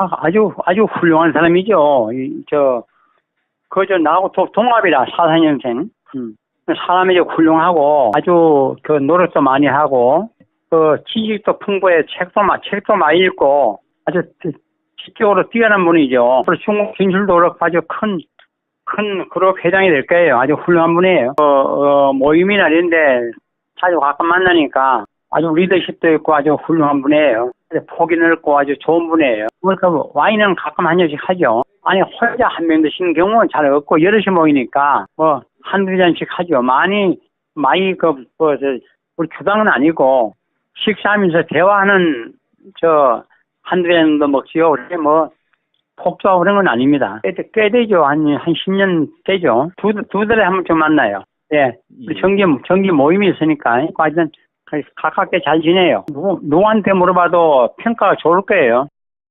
아, 아주 아주 훌륭한 사람이죠. 이, 저 그저 나하고 도- 동갑이라 사사년생. 음. 사람이 좀 훌륭하고 아주 그 노력도 많이 하고 그 지식도 풍부해 책도 마 책도 많이 읽고 아주 지- 지적으로 뛰어난 분이죠. 그리고 중국 진출도 그렇고 아주 큰 큰 그룹 회장이 될 거예요. 아주 훌륭한 분이에요. 어, 어, 모임이나 이런데 자주 가끔 만나니까 아주 리더십도 있고 아주 훌륭한 분이에요. 폭이 넓고 아주 좋은 분이에요. 그러니까 뭐 와인은 가끔 한 잔씩 하죠. 아니 혼자 한 명 드시는 경우는 잘 없고 여럿이 모이니까 뭐 한두 잔씩 하죠. 많이 많이 그뭐 우리 주당은 아니고 식사하면서 대화하는 저 한두 잔도 먹지요. 그렇게 뭐 폭주하고 그런 건 아닙니다. 꽤, 꽤 되죠. 한, 한 10년 되죠. 두, 두 달에 한 번쯤 만나요. 예. 우리 정기, 정기 모임이 있으니까, 하여튼, 가깝게 잘 지내요. 누, 누구한테 물어봐도 평가가 좋을 거예요.